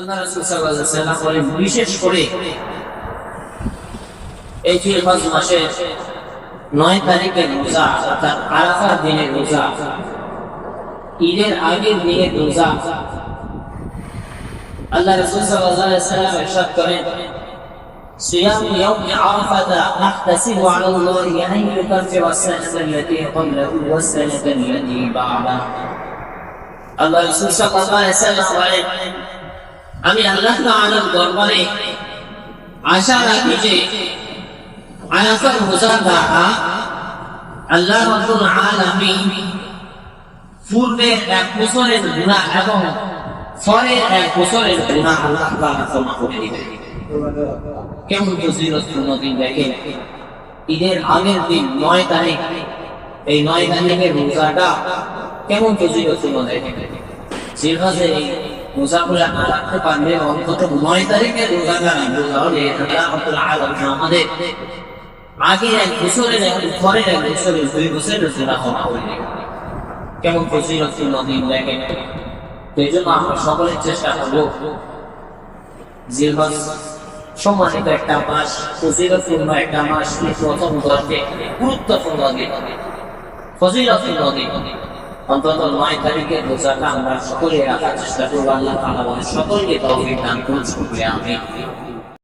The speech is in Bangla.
আল্লাহ রাসূল সাল্লাল্লাহু আলাইহি ওয়াসাল্লাম বলেন বিশেষ করে এই জিলহজ মাসের নয় তারিখের রোজা অর্থাৎ আরাফার দিনের রোজা ঈদের আগের দিনের রোজা আল্লাহ রাসূল সাল্লাল্লাহু আলাইহি ওয়াসাল্লাম ইরশাদ করেন صيام يوم عرفة نحتسب على الله أن يكفر السنة التي قبله والسنة التي بعده আল্লাহ রাসূল সাল্লাল্লাহু আলাইহি ওয়াসাল্লাম বলেন আমি আল্লাহ তাআলার দরবারে আশা রাখি যে রোজা দ্বারা আল্লাহ রাব্বুল আলামিন পূর্বের এক বছরের গুনাহ এবং পরের এক বছরের গুনাহ আল্লাহ তাআলা ক্ষমা করে দিবেন। কেমন ফজিলতপূর্ণ দিন দেখেন? ঈদের আগের দিন নয় তারিখ, এই নয় তারিখের রোজাটা কেমন ফজিলতপূর্ণ দেখেন? জিলহজে এই রোজাগুলা না রাখতে পারলে অন্তত নয় রোজাটা রোজা হলে আল্লাহ রাব্বুল আলামিন আমাদের আগের এক বছরের এবং পরের এক বছরের দুই বছরের রোজা করে দিবেন কেমন ফজিলতপূর্ণ দিন দেখেন। এই জন্য আমরা সকলের চেষ্টা করব জিলহজ সম্মানিত একটা মাস ফজিলতপূর্ণ একটা মাস প্রথম দশে গুরুত্বপূর্ণ দিন। ফজিলতপূর্ণ দিন অন্তত নয় তারিখের রোজাটা আমরা সকলে রাখার চেষ্টা করব। আল্লাহ তালা সকলকে তৌফিক দান করুন শুকরিয়া আমিন।